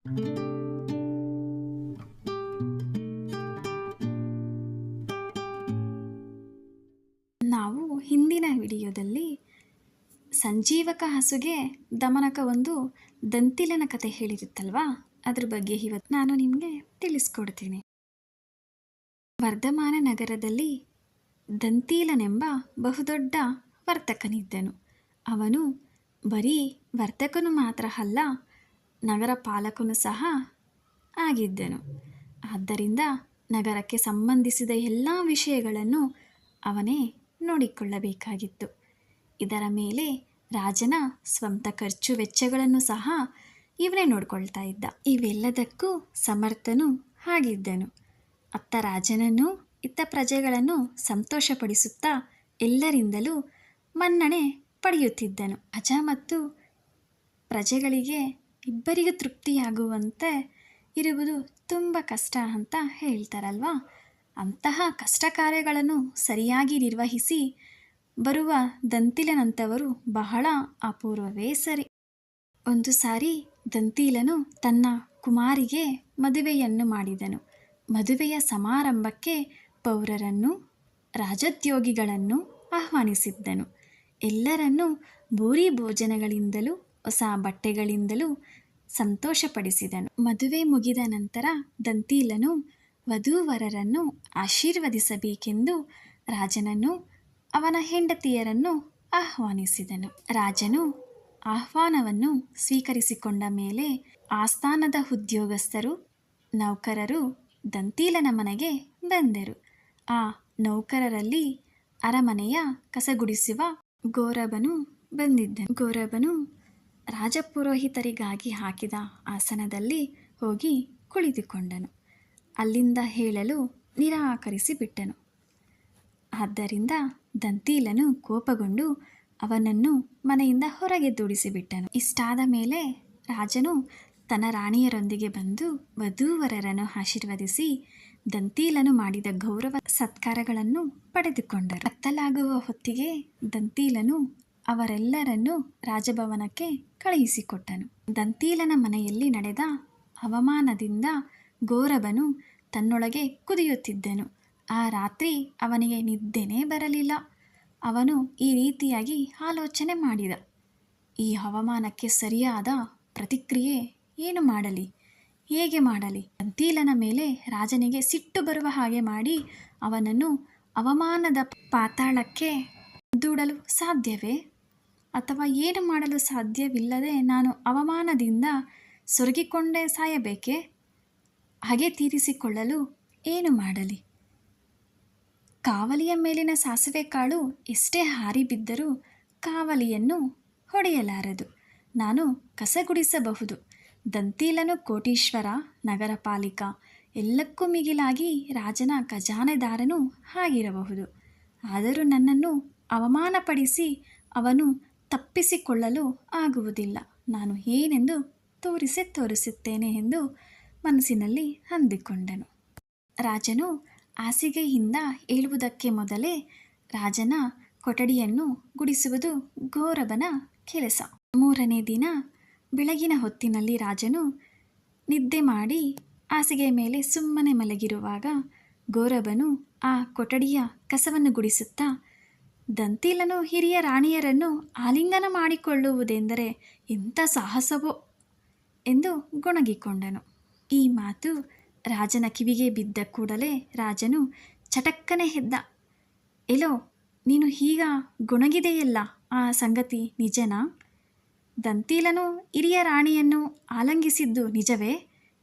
ನಾವು ಹಿಂದಿನ ವಿಡಿಯೋದಲ್ಲಿ ಸಂಜೀವಕ ಹಸುಗೆ ದಮನಕ ಒಂದು ದಂತಿಲನ ಕತೆ ಹೇಳಿರುತ್ತಲ್ವಾ? ಅದ್ರ ಬಗ್ಗೆ ಇವತ್ತು ನಾನು ನಿಮಗೆ ತಿಳಿಸ್ಕೊಡ್ತೀನಿ. ವರ್ಧಮಾನ ನಗರದಲ್ಲಿ ದಂತೀಲನೆಂಬ ಬಹುದೊಡ್ಡ ವರ್ತಕನಿದ್ದನು. ಅವನು ಬರೀ ವರ್ತಕನು ಮಾತ್ರ ಅಲ್ಲ ನಗರ ಪಾಲಕನು ಸಹ ಆಗಿದ್ದನು. ಆದ್ದರಿಂದ ನಗರಕ್ಕೆ ಸಂಬಂಧಿಸಿದ ಎಲ್ಲ ವಿಷಯಗಳನ್ನು ಅವನೇ ನೋಡಿಕೊಳ್ಳಬೇಕಾಗಿತ್ತು. ಇದರ ಮೇಲೆ ರಾಜನ ಸ್ವಂತ ಖರ್ಚು ವೆಚ್ಚಗಳನ್ನು ಸಹ ಇವನೇ ನೋಡ್ಕೊಳ್ತಾ ಇದ್ದ. ಇವೆಲ್ಲದಕ್ಕೂ ಸಮರ್ಥನು ಆಗಿದ್ದನು. ಅತ್ತ ರಾಜನನ್ನು, ಇತ್ತ ಪ್ರಜೆಗಳನ್ನು ಸಂತೋಷಪಡಿಸುತ್ತಾ ಎಲ್ಲರಿಂದಲೂ ಮನ್ನಣೆ ಪಡೆಯುತ್ತಿದ್ದನು. ಅಜ ಮತ್ತು ಪ್ರಜೆಗಳಿಗೆ ಇಬ್ಬರಿಗೂ ತೃಪ್ತಿಯಾಗುವಂತೆ ಇರುವುದು ತುಂಬ ಕಷ್ಟ ಅಂತ ಹೇಳ್ತಾರಲ್ವಾ? ಅಂತಹ ಕಷ್ಟ ಕಾರ್ಯಗಳನ್ನು ಸರಿಯಾಗಿ ನಿರ್ವಹಿಸಿ ಬರುವ ದಂತಿಲನಂಥವರು ಬಹಳ ಅಪೂರ್ವವೇ ಸರಿ. ಒಂದು ಸಾರಿ ದಂತಿಲನು ತನ್ನ ಕುಮಾರಿಗೆ ಮದುವೆಯನ್ನು ಮಾಡಿದನು. ಮದುವೆಯ ಸಮಾರಂಭಕ್ಕೆ ಪೌರರನ್ನು ರಾಜದ್ಯೋಗಿಗಳನ್ನು ಆಹ್ವಾನಿಸಿದ್ದನು. ಎಲ್ಲರನ್ನೂ ಭೂರಿ ಭೋಜನಗಳಿಂದಲೂ ಹೊಸ ಬಟ್ಟೆಗಳಿಂದಲೂ ಸಂತೋಷಪಡಿಸಿದನು. ಮದುವೆ ಮುಗಿದ ನಂತರ ದಂತೀಲನು ವಧುವರರನ್ನು ಆಶೀರ್ವದಿಸಬೇಕೆಂದು ರಾಜನನ್ನು ಅವನ ಹೆಂಡತಿಯರನ್ನು ಆಹ್ವಾನಿಸಿದನು. ರಾಜನು ಆಹ್ವಾನವನ್ನು ಸ್ವೀಕರಿಸಿಕೊಂಡ ಮೇಲೆ ಆಸ್ಥಾನದ ಉದ್ಯೋಗಸ್ಥರು, ನೌಕರರು ದಂತೀಲನ ಮನೆಗೆ ಬಂದರು. ಆ ನೌಕರರಲ್ಲಿ ಅರಮನೆಯ ಕಸಗುಡಿಸುವ ಗೌರವನು ಬಂದಿದ್ದನು. ಗೌರವನು ರಾಜಪುರೋಹಿತರಿಗಾಗಿ ಹಾಕಿದ ಆಸನದಲ್ಲಿ ಹೋಗಿ ಕುಳಿತುಕೊಂಡನು. ಅಲ್ಲಿಂದ ಹೇಳಲು ನಿರಾಕರಿಸಿಬಿಟ್ಟನು. ಆದ್ದರಿಂದ ದಂತೀಲನು ಕೋಪಗೊಂಡು ಅವನನ್ನು ಮನೆಯಿಂದ ಹೊರಗೆ ದೂಡಿಸಿಬಿಟ್ಟನು. ಇಷ್ಟಾದ ಮೇಲೆ ರಾಜನು ತನ್ನ ರಾಣಿಯರೊಂದಿಗೆ ಬಂದು ವಧೂವರರನ್ನು ಆಶೀರ್ವದಿಸಿ ದಂತೀಲನು ಮಾಡಿದ ಗೌರವ ಸತ್ಕಾರಗಳನ್ನು ಪಡೆದುಕೊಂಡರು. ಕತ್ತಲಾಗುವ ಹೊತ್ತಿಗೆ ದಂತೀಲನು ಅವರೆಲ್ಲರನ್ನೂ ರಾಜಭವನಕ್ಕೆ ಕಳುಹಿಸಿಕೊಟ್ಟನು. ದಂತೀಲನ ಮನೆಯಲ್ಲಿ ನಡೆದ ಅವಮಾನದಿಂದ ಗೌರವನು ತನ್ನೊಳಗೆ ಕುದಿಯುತ್ತಿದ್ದನು. ಆ ರಾತ್ರಿ ಅವನಿಗೆ ನಿದ್ದೆನೇ ಬರಲಿಲ್ಲ. ಅವನು ಈ ರೀತಿಯಾಗಿ ಆಲೋಚನೆ ಮಾಡಿದ. ಈ ಹವಾಮಾನಕ್ಕೆ ಸರಿಯಾದ ಪ್ರತಿಕ್ರಿಯೆ ಏನು ಮಾಡಲಿ? ಹೇಗೆ ಮಾಡಲಿ? ದಂತೀಲನ ಮೇಲೆ ರಾಜನಿಗೆ ಸಿಟ್ಟು ಬರುವ ಹಾಗೆ ಮಾಡಿ ಅವನನ್ನು ಅವಮಾನದ ಪಾತಾಳಕ್ಕೆ ದೂಡಲು ಸಾಧ್ಯವೇ? ಅಥವಾ ಏನು ಮಾಡಲು ಸಾಧ್ಯವಿಲ್ಲದೆ ನಾನು ಅವಮಾನದಿಂದ ಸೊರಗಿಕೊಂಡೇ ಸಾಯಬೇಕೆ? ಹಾಗೆ ತೀರಿಸಿಕೊಳ್ಳಲು ಏನು ಮಾಡಲಿ? ಕಾವಲಿಯ ಮೇಲಿನ ಸಾಸಿವೆ ಕಾಳು ಎಷ್ಟೇ ಹಾರಿ ಬಿದ್ದರೂ ಕಾವಲಿಯನ್ನು ಹೊಡೆಯಲಾರದು. ನಾನು ಕಸಗುಡಿಸಬಹುದು. ದಂತೀಲನು ಕೋಟೀಶ್ವರ ನಗರ ಪಾಲಿಕ ಎಲ್ಲಕ್ಕೂ ಮಿಗಿಲಾಗಿ ರಾಜನ ಖಜಾನೆದಾರನೂ ಆಗಿರಬಹುದು. ಆದರೂ ನನ್ನನ್ನು ಅವಮಾನಪಡಿಸಿ ಅವನು ತಪ್ಪಿಸಿಕೊಳ್ಳಲು ಆಗುವುದಿಲ್ಲ. ನಾನು ಏನೆಂದು ತೋರಿಸಿ ತೋರಿಸುತ್ತೇನೆ ಎಂದು ಮನಸ್ಸಿನಲ್ಲಿ ಅಂದುಕೊಂಡನು. ರಾಜನು ಹಾಸಿಗೆಯಿಂದ ಏಳುವುದಕ್ಕೆ ಮೊದಲೇ ರಾಜನ ಕೊಠಡಿಯನ್ನು ಗುಡಿಸುವುದು ಗೌರವನ ಕೆಲಸ. ಮೂರನೇ ದಿನ ಬೆಳಗಿನ ಹೊತ್ತಿನಲ್ಲಿ ರಾಜನು ನಿದ್ದೆ ಮಾಡಿ ಹಾಸಿಗೆ ಮೇಲೆ ಸುಮ್ಮನೆ ಮಲಗಿರುವಾಗ ಗೌರವನು ಆ ಕೊಠಡಿಯ ಕಸವನ್ನು ಗುಡಿಸುತ್ತಾ ದಂತೀಲನು ಹಿರಿಯ ರಾಣಿಯರನ್ನು ಆಲಿಂಗನ ಮಾಡಿಕೊಳ್ಳುವುದೆಂದರೆ ಎಂಥ ಸಾಹಸವೋ ಎಂದು ಗೊಣಗಿಕೊಂಡನು. ಈ ಮಾತು ರಾಜನ ಕಿವಿಗೆ ಬಿದ್ದ ಕೂಡಲೇ ರಾಜನು ಚಟಕ್ಕನೆ ಹೆದ್ದ. ಎಲೋ, ನೀನು ಹೀಗ ಗೊಣಗಿದೆಯಲ್ಲ ಆ ಸಂಗತಿ ನಿಜನಾ? ದಂತೀಲನು ಹಿರಿಯ ರಾಣಿಯನ್ನು ಆಲಂಗಿಸಿದ್ದು ನಿಜವೇ?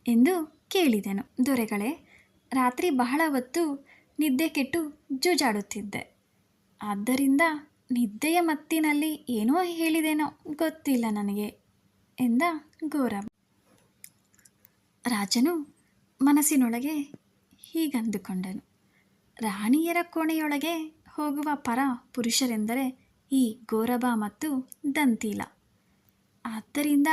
ಎಂದು ಕೇಳಿದೆನು ದೊರೆಗಳೇ. ರಾತ್ರಿ ಬಹಳ ಹೊತ್ತು ನಿದ್ದೆ ಕೆಟ್ಟು ಜೂಜಾಡುತ್ತಿದ್ದೆ. ಆದ್ದರಿಂದ ನಿದ್ದೆಯ ಮತ್ತಿನಲ್ಲಿ ಏನೋ ಹೇಳಿದೇನೋ ಗೊತ್ತಿಲ್ಲ ನನಗೆ ಎಂದ ಗೌರವ. ರಾಜನು ಮನಸ್ಸಿನೊಳಗೆ ಹೀಗಂದುಕೊಂಡನು. ರಾಣಿಯರ ಕೋಣೆಯೊಳಗೆ ಹೋಗುವ ಪರ ಪುರುಷರೆಂದರೆ ಈ ಗೌರವ ಮತ್ತು ದಂತೀಲ. ಆದ್ದರಿಂದ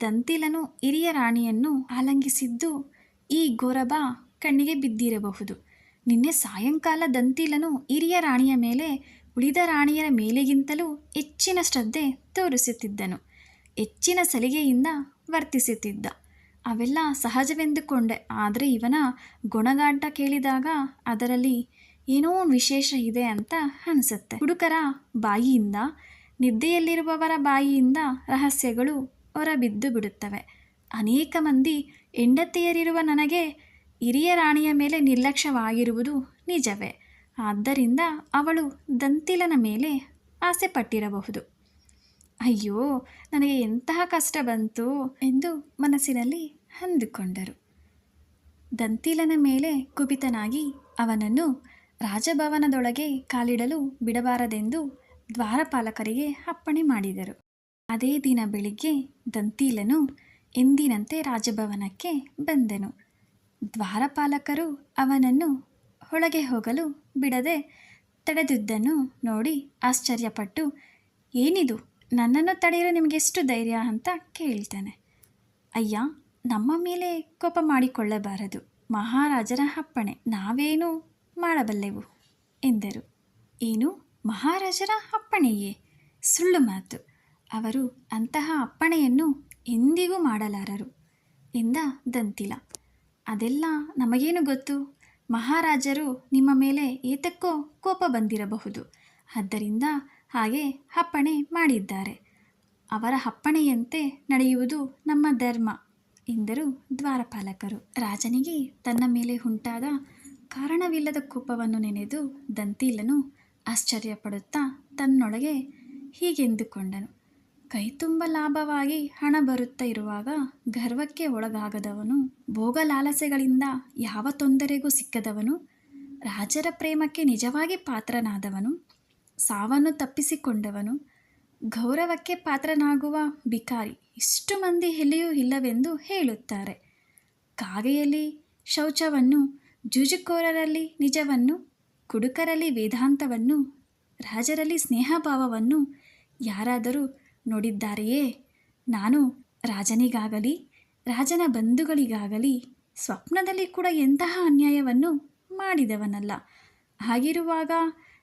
ದಂತೀಲನು ಹಿರಿಯ ರಾಣಿಯನ್ನು ಆಲಂಗಿಸಿದ್ದು ಈ ಗೋರಬ ಕಣ್ಣಿಗೆ ಬಿದ್ದಿರಬಹುದು. ನಿನ್ನೆ ಸಾಯಂಕಾಲ ದಂತಿಲನು ಹಿರಿಯ ರಾಣಿಯ ಮೇಲೆ ಉಳಿದ ರಾಣಿಯರ ಮೇಲೆಗಿಂತಲೂ ಹೆಚ್ಚಿನ ಶ್ರದ್ಧೆ ತೋರಿಸುತ್ತಿದ್ದನು. ಹೆಚ್ಚಿನ ಸಲಿಗೆಯಿಂದ ವರ್ತಿಸುತ್ತಿದ್ದ. ಅವೆಲ್ಲ ಸಹಜವೆಂದುಕೊಂಡೆ. ಆದರೆ ಇವನ ಗುಣಗಾಟ ಕೇಳಿದಾಗ ಅದರಲ್ಲಿ ಏನೋ ವಿಶೇಷ ಇದೆ ಅಂತ ಅನಿಸುತ್ತೆ. ಹುಡುಕರ ಬಾಯಿಯಿಂದ, ನಿದ್ದೆಯಲ್ಲಿರುವವರ ಬಾಯಿಯಿಂದ ರಹಸ್ಯಗಳು ಹೊರಬಿದ್ದು ಬಿಡುತ್ತವೆ ಅನೇಕ ಮಂದಿ ಹೆಂಡತಿಯರಿರುವ ನನಗೆ ಹಿರಿಯ ರಾಣಿಯ ಮೇಲೆ ನಿರ್ಲಕ್ಷ್ಯವಾಗಿರುವುದು ನಿಜವೇ. ಆದ್ದರಿಂದ ಅವಳು ದಂತಿಲನ ಮೇಲೆ ಆಸೆ ಪಟ್ಟಿರಬಹುದು ಅಯ್ಯೋ, ನನಗೆ ಎಂತಹ ಕಷ್ಟ ಬಂತು ಎಂದು ಮನಸ್ಸಿನಲ್ಲಿ ಅಂದುಕೊಂಡರು. ದಂತಿಲನ ಮೇಲೆ ಕುಪಿತನಾಗಿ ಅವನನ್ನು ರಾಜಭವನದೊಳಗೆ ಕಾಲಿಡಲು ಬಿಡಬಾರದೆಂದು ದ್ವಾರಪಾಲಕರಿಗೆ ಅಪ್ಪಣೆ ಮಾಡಿದರು. ಅದೇ ದಿನ ಬೆಳಿಗ್ಗೆ ದಂತಿಲನು ಎಂದಿನಂತೆ ರಾಜಭವನಕ್ಕೆ ಬಂದನು. ದ್ವಾರಪಾಲಕರು ಅವನನ್ನು ಒಳಗೆ ಹೋಗಲು ಬಿಡದೆ ತಡೆದಿದ್ದನ್ನು ನೋಡಿ ಆಶ್ಚರ್ಯಪಟ್ಟು, ಏನಿದು? ನನ್ನನ್ನು ತಡೆಯಲು ನಿಮಗೆಷ್ಟು ಧೈರ್ಯ ಅಂತ ಕೇಳ್ತಾನೆ ಅಯ್ಯ, ನಮ್ಮ ಮೇಲೆ ಕೋಪ ಮಾಡಿಕೊಳ್ಳಬಾರದು. ಮಹಾರಾಜರ ಅಪ್ಪಣೆ. ನಾವೇನು ಮಾಡಬಲ್ಲೆವು ಎಂದರು. ಏನು? ಮಹಾರಾಜರ ಅಪ್ಪಣೆಯೇ? ಸುಳ್ಳು ಮಾತು. ಅವರು ಅಂತಹ ಅಪ್ಪಣೆಯನ್ನು ಎಂದಿಗೂ ಮಾಡಲಾರರು ಎಂದ ದಂತಿಲ. ಅದೆಲ್ಲ ನಮಗೇನು ಗೊತ್ತು? ಮಹಾರಾಜರು ನಿಮ್ಮ ಮೇಲೆ ಏತಕ್ಕೋ ಕೋಪ ಬಂದಿರಬಹುದು. ಆದ್ದರಿಂದ ಹಾಗೆ ಅಪ್ಪಣೆ ಮಾಡಿದ್ದಾರೆ. ಅವರ ಅಪ್ಪಣೆಯಂತೆ ನಡೆಯುವುದು ನಮ್ಮ ಧರ್ಮ, ಎಂದರು ದ್ವಾರಪಾಲಕರು. ರಾಜನಿಗೆ ತನ್ನ ಮೇಲೆ ಉಂಟಾದ ಕಾರಣವಿಲ್ಲದ ಕೋಪವನ್ನು ನೆನೆದು, ದಂತೀಲನು ಆಶ್ಚರ್ಯಪಡುತ್ತಾ ತನ್ನೊಳಗೆ ಹೀಗೆಂದುಕೊಂಡನು. ಕೈತುಂಬ ಲಾಭವಾಗಿ ಹಣ ಬರುತ್ತಾ ಇರುವಾಗ ಗರ್ವಕ್ಕೆ ಒಳಗಾಗದವನು, ಭೋಗಲಾಲಸೆಗಳಿಂದ ಯಾವ ತೊಂದರೆಗೂ ಸಿಕ್ಕದವನು, ರಾಜರ ಪ್ರೇಮಕ್ಕೆ ನಿಜವಾಗಿ ಪಾತ್ರನಾದವನು, ಸಾವನ್ನು ತಪ್ಪಿಸಿಕೊಂಡವನು, ಗೌರವಕ್ಕೆ ಪಾತ್ರನಾಗುವ ಬಿಕಾರಿ ಇಷ್ಟು ಮಂದಿ ಎಲ್ಲಿಯೂ ಇಲ್ಲವೆಂದು ಹೇಳುತ್ತಾರೆ. ಕಾಗೆಯಲ್ಲಿ ಶೌಚವನ್ನು, ಜುಜುಕೋರರಲ್ಲಿ ನಿಜವನ್ನು, ಕುಡುಕರಲ್ಲಿ ವೇದಾಂತವನ್ನು, ರಾಜರಲ್ಲಿ ಸ್ನೇಹಭಾವವನ್ನು ಯಾರಾದರೂ ನೋಡಿದ್ದಾರೆಯೇ? ನಾನು ರಾಜನಿಗಾಗಲಿ, ರಾಜನ ಬಂಧುಗಳಿಗಾಗಲಿ ಸ್ವಪ್ನದಲ್ಲಿ ಕೂಡ ಎಂತಹ ಅನ್ಯಾಯವನ್ನು ಮಾಡಿದವನಲ್ಲ. ಹಾಗಿರುವಾಗ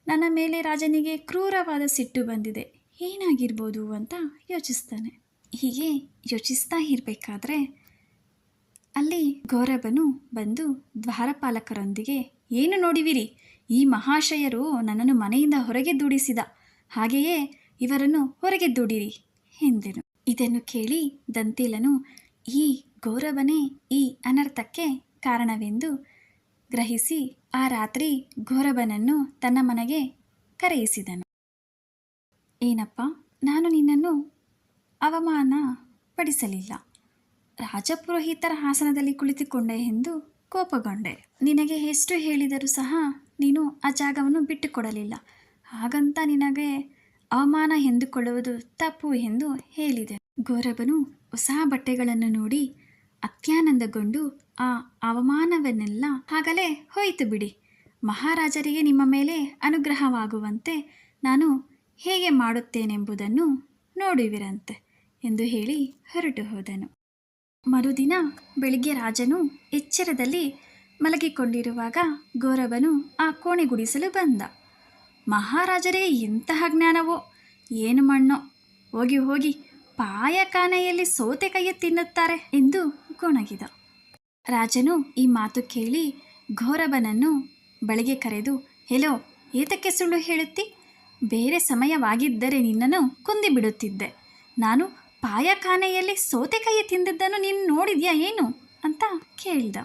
ನನ್ನ ಮೇಲೆ ರಾಜನಿಗೆ ಕ್ರೂರವಾದ ಸಿಟ್ಟು ಬಂದಿದೆ. ಏನಾಗಿರ್ಬೋದು ಅಂತ ಯೋಚಿಸ್ತಾನೆ. ಹೀಗೆ ಯೋಚಿಸ್ತಾ ಇರಬೇಕಾದ್ರೆ ಅಲ್ಲಿ ಗೌರವನು ಬಂದು ದ್ವಾರಪಾಲಕರೊಂದಿಗೆ, ಏನು ನೋಡಿವಿರಿ? ಈ ಮಹಾಶಯರು ನನ್ನನ್ನು ಮನೆಯಿಂದ ಹೊರಗೆ ದೂಡಿಸಿದ. ಹಾಗೆಯೇ ಇವರನ್ನು ಹೊರಗೆ ದುಡಿರಿ ಎಂದೆನು. ಇದನ್ನು ಕೇಳಿ ದಂತಿಲನು, ಈ ಗೌರವನೇ ಈ ಅನರ್ಥಕ್ಕೆ ಕಾರಣವೆಂದು ಗ್ರಹಿಸಿ ಆ ರಾತ್ರಿ ಗೌರವನನ್ನು ತನ್ನ ಮನೆಗೆ ಕರೆಯಿಸಿದನು. ಏನಪ್ಪ, ನಾನು ನಿನ್ನನ್ನು ಅವಮಾನ ಪಡಿಸಲಿಲ್ಲ ರಾಜಪುರೋಹಿತರ ಹಾಸನದಲ್ಲಿ ಕುಳಿತುಕೊಂಡೆ ಎಂದು ಕೋಪಗೊಂಡೆ. ನಿನಗೆ ಎಷ್ಟು ಹೇಳಿದರೂ ಸಹ ನೀನು ಆ ಜಾಗವನ್ನು ಬಿಟ್ಟುಕೊಡಲಿಲ್ಲ. ಹಾಗಂತ ನಿನಗೆ ಅವಮಾನ ಎಂದುಕೊಳ್ಳುವುದು ತಪ್ಪು ಎಂದು ಹೇಳಿದೆ. ಗೌರವನು ಹೊಸ ಬಟ್ಟೆಗಳನ್ನು ನೋಡಿ ಅತ್ಯಾನಂದಗೊಂಡು, ಆ ಅವಮಾನವನ್ನೆಲ್ಲ ಆಗಲೇ ಹೋಯಿತು ಬಿಡಿ. ಮಹಾರಾಜರಿಗೆ ನಿಮ್ಮ ಮೇಲೆ ಅನುಗ್ರಹವಾಗುವಂತೆ ನಾನು ಹೇಗೆ ಮಾಡುತ್ತೇನೆಂಬುದನ್ನು ನೋಡುವಿರಂತೆ ಎಂದು ಹೇಳಿ ಹೊರಟು ಹೋದನು. ಮರುದಿನ ಬೆಳಿಗ್ಗೆ ರಾಜನು ಎಚ್ಚರದಲ್ಲಿ ಮಲಗಿಕೊಂಡಿರುವಾಗ ಗೌರವನು ಆ ಕೋಣೆ ಗುಡಿಸಲು ಬಂದ. ಮಹಾರಾಜರೇ ಎಂತಹ ಜ್ಞಾನವೋ? ಏನು ಮಣ್ಣೋ? ಹೋಗಿ ಹೋಗಿ ಪಾಯಖಾನೆಯಲ್ಲಿ ಸೋತೆಕಾಯಿ ತಿನ್ನುತ್ತಾರೆ ಎಂದು ಗೊಣಗಿದ. ರಾಜನು ಈ ಮಾತು ಕೇಳಿ ಘೋರಬನನ್ನು ಬಳಿಗೆ ಕರೆದು, ಹೆಲೋ, ಏತಕ್ಕೆ ಸುಳ್ಳು ಹೇಳುತ್ತಿ? ಬೇರೆ ಸಮಯವಾಗಿದ್ದರೆ ನಿನ್ನನ್ನು ಕುಂದಿ ಬಿಡುತ್ತಿದ್ದೆ ನಾನು ಪಾಯಖಾನೆಯಲ್ಲಿ ಸೋತೆಕಾಯಿ ತಿಂದಿದ್ದನ್ನು ನೀನು ನೋಡಿದ್ಯಾ ಏನು? ಅಂತ ಕೇಳಿದ.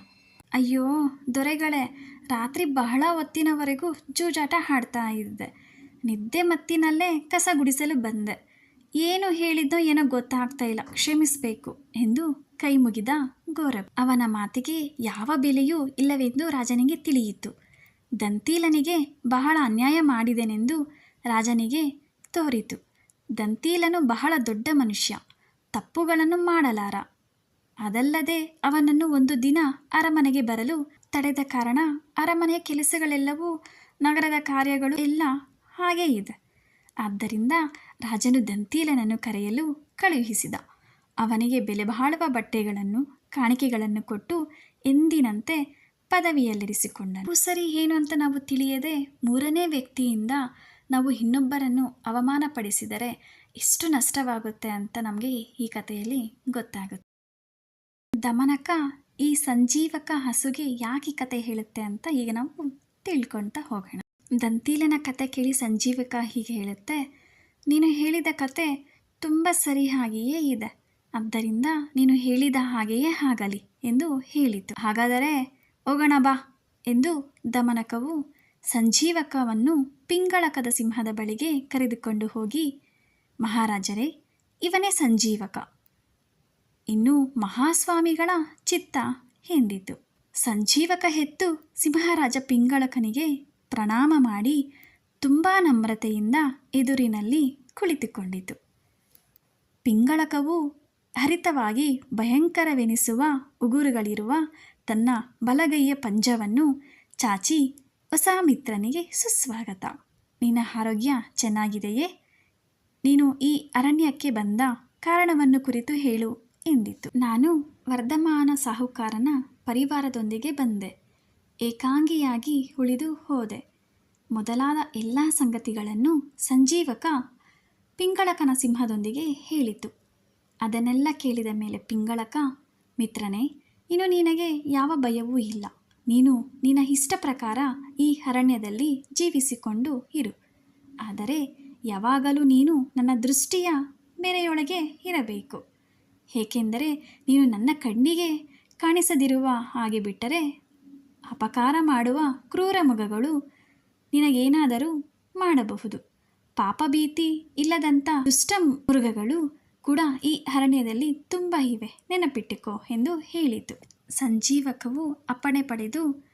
ಅಯ್ಯೋ, ದೊರೆಗಳೇ ರಾತ್ರಿ ಬಹಳ ಹೊತ್ತಿನವರೆಗೂ ಜೂಜಾಟ ಹಾಡ್ತಾ ಇದ್ದೆ. ನಿದ್ದೆ ಮತ್ತಿನಲ್ಲೇ ಕಸ ಗುಡಿಸಲು ಬಂದೆ. ಏನು ಹೇಳಿದ್ದೋ ಏನೋ ಗೊತ್ತಾಗ್ತಾ ಇಲ್ಲ. ಕ್ಷಮಿಸಬೇಕು ಎಂದು ಕೈ ಮುಗಿದ ಗೌರವ್. ಅವನ ಮಾತಿಗೆ ಯಾವ ಬೆಲೆಯೂ ಇಲ್ಲವೆಂದು ರಾಜನಿಗೆ ತಿಳಿಯಿತು. ದಂತೀಲನಿಗೆ ಬಹಳ ಅನ್ಯಾಯ ಮಾಡಿದೆನೆಂದು ರಾಜನಿಗೆ ತೋರಿತು. ದಂತೀಲನು ಬಹಳ ದೊಡ್ಡ ಮನುಷ್ಯ. ತಪ್ಪುಗಳನ್ನು ಮಾಡಲಾರ. ಅದಲ್ಲದೆ ಅವನನ್ನು ಒಂದು ದಿನ ಅರಮನೆಗೆ ಬರಲು ತಡೆದ ಕಾರಣ ಅರಮನೆಯ ಕೆಲಸಗಳೆಲ್ಲವೂ ನಗರದ ಕಾರ್ಯಗಳು ಎಲ್ಲ ಹಾಗೇ ಇದೆ. ಆದ್ದರಿಂದ ರಾಜನು ದಂತೀಲನನ್ನು ಕರೆಯಲು ಕಳುಹಿಸಿದ. ಅವನಿಗೆ ಬೆಲೆ ಬಾಳುವ ಬಟ್ಟೆಗಳನ್ನು, ಕಾಣಿಕೆಗಳನ್ನು ಕೊಟ್ಟು ಎಂದಿನಂತೆ ಪದವಿಯಲ್ಲಿರಿಸಿಕೊಂಡನು. ಸರಿ ಏನು ಅಂತ ನಾವು ತಿಳಿಯದೆ ಮೂರನೇ ವ್ಯಕ್ತಿಯಿಂದ ನಾವು ಇನ್ನೊಬ್ಬರನ್ನು ಅವಮಾನಪಡಿಸಿದರೆ ಎಷ್ಟು ನಷ್ಟವಾಗುತ್ತೆ ಅಂತ ನಮಗೆ ಈ ಕಥೆಯಲ್ಲಿ ಗೊತ್ತಾಗುತ್ತೆ. ದಮನಕ ಈ ಸಂಜೀವಕ ಹಸುಗೆ ಯಾಕೆ ಕತೆ ಹೇಳುತ್ತೆ ಅಂತ ಈಗ ನಾವು ತಿಳ್ಕೊಳ್ತಾ ಹೋಗೋಣ. ದಂತೀಲನ ಕತೆ ಕೇಳಿ ಸಂಜೀವಕ ಹೀಗೆ ಹೇಳುತ್ತೆ, ನೀನು ಹೇಳಿದ ಕತೆ ತುಂಬ ಸರಿ ಹಾಗೆಯೇ ಇದೆ. ಆದ್ದರಿಂದ ನೀನು ಹೇಳಿದ ಹಾಗೆಯೇ ಆಗಲಿ ಎಂದು ಹೇಳಿತು. ಹಾಗಾದರೆ ಹೋಗೋಣ ಬಾ ಎಂದು ದಮನಕವು ಸಂಜೀವಕವನ್ನು ಪಿಂಗಳಕದ ಸಿಂಹದ ಬಳಿಗೆ ಕರೆದುಕೊಂಡು ಹೋಗಿ, ಮಹಾರಾಜರೇ, ಇವನೇ ಸಂಜೀವಕ. ಇನ್ನು ಮಹಾಸ್ವಾಮಿಗಳ ಚಿತ್ತ ಎಂದಿತು ಸಂಜೀವಕ ಹೆತ್ತು ಸಿಂಹರಾಜ ಪಿಂಗಳಕನಿಗೆ ಪ್ರಣಾಮ ಮಾಡಿ ತುಂಬ ನಮ್ರತೆಯಿಂದ ಎದುರಿನಲ್ಲಿ ಕುಳಿತುಕೊಂಡಿತು. ಪಿಂಗಳಕವು ಹರಿತವಾಗಿ ಭಯಂಕರವೆನಿಸುವ ಉಗುರುಗಳಿರುವ ತನ್ನ ಬಲಗೈಯ ಪಂಜವನ್ನು ಚಾಚಿ ಹೊಸ ಮಿತ್ರನಿಗೆ ಸುಸ್ವಾಗತ. ನಿನ್ನ ಆರೋಗ್ಯ ಚೆನ್ನಾಗಿದೆಯೇ? ನೀನು ಈ ಅರಣ್ಯಕ್ಕೆ ಬಂದ ಕಾರಣವನ್ನು ಕುರಿತು ಹೇಳು. ಎಂದಿತು. ನಾನು ವರ್ಧಮಾನ ಸಾಹುಕಾರನ ಪರಿವಾರದೊಂದಿಗೆ ಬಂದೆ. ಏಕಾಂಗಿಯಾಗಿ ಉಳಿದು ಹೋದೆ. ಮೊದಲಾದ ಎಲ್ಲ ಸಂಗತಿಗಳನ್ನು ಸಂಜೀವಕ ಪಿಂಗಳಕನ ಸಿಂಹದೊಂದಿಗೆ ಹೇಳಿತು. ಅದನ್ನೆಲ್ಲ ಕೇಳಿದ ಮೇಲೆ ಪಿಂಗಳಕ, ಮಿತ್ರನೇ, ಇನ್ನು ನಿನಗೆ ಯಾವ ಭಯವೂ ಇಲ್ಲ. ನೀನು ನಿನ್ನ ಇಷ್ಟ ಪ್ರಕಾರ ಈ ಅರಣ್ಯದಲ್ಲಿ ಜೀವಿಸಿಕೊಂಡು ಇರು. ಆದರೆ ಯಾವಾಗಲೂ ನೀನು ನನ್ನ ದೃಷ್ಟಿಯ ಮೇರೆಯೊಳಗೆ ಇರಬೇಕು. ಏಕೆಂದರೆ ನೀನು ನನ್ನ ಕಣ್ಣಿಗೆ ಕಾಣಿಸದಿರುವ ಹಾಗೆ ಬಿಟ್ಟರೆ ಅಪಕಾರ ಮಾಡುವ ಕ್ರೂರ ಮೃಗಗಳು ನಿನಗೇನಾದರೂ ಮಾಡಬಹುದು. ಪಾಪಭೀತಿ ಇಲ್ಲದಂಥ ದುಷ್ಟ ಮೃಗಗಳು ಕೂಡ ಈ ಅರಣ್ಯದಲ್ಲಿ ತುಂಬ ಇವೆ. ನೆನಪಿಟ್ಟುಕೋ ಎಂದು ಹೇಳಿತು. ಸಂಜೀವಕವು ಅಪ್ಪಣೆ ಪಡೆದು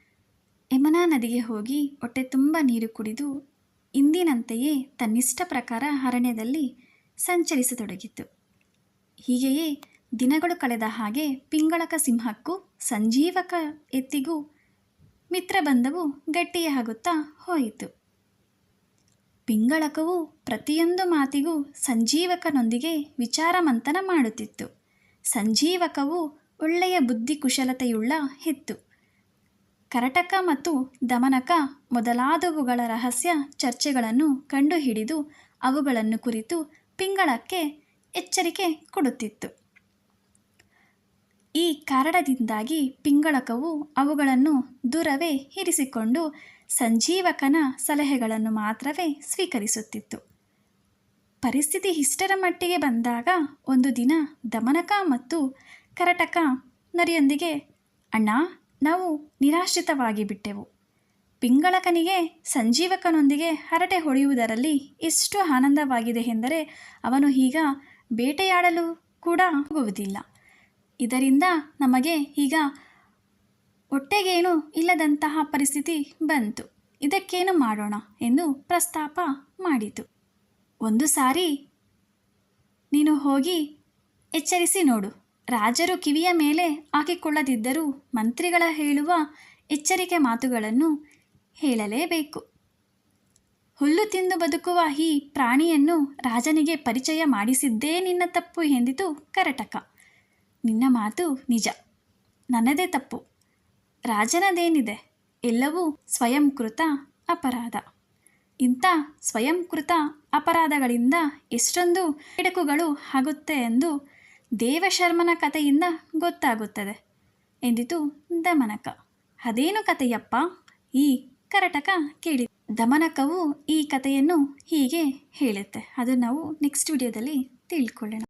ಯಮುನಾ ನದಿಗೆ ಹೋಗಿ ಹೊಟ್ಟೆ ತುಂಬ ನೀರು ಕುಡಿದು ಇಂದಿನಂತೆಯೇ ತನ್ನಿಷ್ಟ ಪ್ರಕಾರ ಅರಣ್ಯದಲ್ಲಿ ಸಂಚರಿಸತೊಡಗಿತು. ಹೀಗೆಯೇ ದಿನಗಳು ಕಳೆದ ಹಾಗೆ ಪಿಂಗಳಕ ಸಿಂಹಕ್ಕೂ ಸಂಜೀವಕ ಎತ್ತಿಗೂ ಮಿತ್ರಬಂಧವು ಗಟ್ಟಿಯಾಗುತ್ತಾ ಹೋಯಿತು. ಪಿಂಗಳಕವು ಪ್ರತಿಯೊಂದು ಮಾತಿಗೂ ಸಂಜೀವಕನೊಂದಿಗೆ ವಿಚಾರ ಮಂಥನ ಮಾಡುತ್ತಿತ್ತು. ಸಂಜೀವಕವು ಒಳ್ಳೆಯ ಬುದ್ಧಿ ಕುಶಲತೆಯುಳ್ಳ ಹೆತ್ತು. ಕರಟಕ ಮತ್ತು ದಮನಕ ಮೊದಲಾದವುಗಳ ರಹಸ್ಯ ಚರ್ಚೆಗಳನ್ನು ಕಂಡುಹಿಡಿದು ಅವುಗಳನ್ನು ಕುರಿತು ಪಿಂಗಳಕ್ಕೆ ಎಚ್ಚರಿಕೆ ಕೊಡುತ್ತಿತ್ತು. ಈ ಕಾರಣದಿಂದಾಗಿ ಪಿಂಗಳಕವು ಅವುಗಳನ್ನು ದೂರವೇ ಇರಿಸಿಕೊಂಡು ಸಂಜೀವಕನ ಸಲಹೆಗಳನ್ನು ಮಾತ್ರವೇ ಸ್ವೀಕರಿಸುತ್ತಿತ್ತು. ಪರಿಸ್ಥಿತಿ ಇಷ್ಟರ ಮಟ್ಟಿಗೆ ಬಂದಾಗ ಒಂದು ದಿನ ದಮನಕ ಮತ್ತು ಕರಟಕ ನರಿಯೊಂದಿಗೆ, ಅಣ್ಣ, ನಾವು ನಿರಾಶ್ರಿತವಾಗಿ ಬಿಟ್ಟೆವು. ಪಿಂಗಳಕನಿಗೆ ಸಂಜೀವಕನೊಂದಿಗೆ ಹರಟೆ ಹೊಡೆಯುವುದರಲ್ಲಿ ಎಷ್ಟು ಆನಂದವಾಗಿದೆ ಎಂದರೆ, ಅವನು ಈಗ ಬೇಟೆಯಾಡಲು ಕೂಡ ಹೋಗುವುದಿಲ್ಲ ಇದರಿಂದ ನಮಗೆ ಈಗ ಹೊಟ್ಟೆಗೇನು ಇಲ್ಲದಂತಹ ಪರಿಸ್ಥಿತಿ ಬಂತು. ಇದಕ್ಕೇನು ಮಾಡೋಣ ಎಂದು ಪ್ರಸ್ತಾಪ ಮಾಡಿತು. ಒಂದು ಸಾರಿ ನೀನು ಹೋಗಿ ಎಚ್ಚರಿಸಿ ನೋಡು. ರಾಜರು ಕಿವಿಯ ಮೇಲೆ ಹಾಕಿಕೊಳ್ಳದಿದ್ದರೂ ಮಂತ್ರಿಗಳ ಹೇಳುವ ಎಚ್ಚರಿಕೆ ಮಾತುಗಳನ್ನು ಹೇಳಲೇಬೇಕು. ಹುಲ್ಲು ತಿಂದು ಬದುಕುವ ಈ ಪ್ರಾಣಿಯನ್ನು ರಾಜನಿಗೆ ಪರಿಚಯ ಮಾಡಿಸಿದ್ದೇ ನಿನ್ನ ತಪ್ಪು ಎಂದಿತು ಕರಟಕ. ನಿನ್ನ ಮಾತು ನಿಜ. ನನ್ನದೇ ತಪ್ಪು. ರಾಜನದೇನಿದೆ? ಎಲ್ಲವೂ ಸ್ವಯಂಕೃತ ಅಪರಾಧ. ಇಂಥ ಸ್ವಯಂಕೃತ ಅಪರಾಧಗಳಿಂದ ಎಷ್ಟೊಂದು ಎಡಕುಗಳು ಆಗುತ್ತೆ ಎಂದು ದೇವಶರ್ಮನ ಕಥೆಯಿಂದ ಗೊತ್ತಾಗುತ್ತದೆ ಎಂದಿತು ದಮನಕ. ಅದೇನು ಕಥೆಯಪ್ಪ? ಈ ಕರಟಕ ಕೇಳಿ ದಮನಕವು ಈ ಕಥೆಯನ್ನು ಹೀಗೆ ಹೇಳುತ್ತೆ. ಅದು ನಾವು ನೆಕ್ಸ್ಟ್ ವಿಡಿಯೋದಲ್ಲಿ ತಿಳ್ಕೊಳ್ಳೋಣ.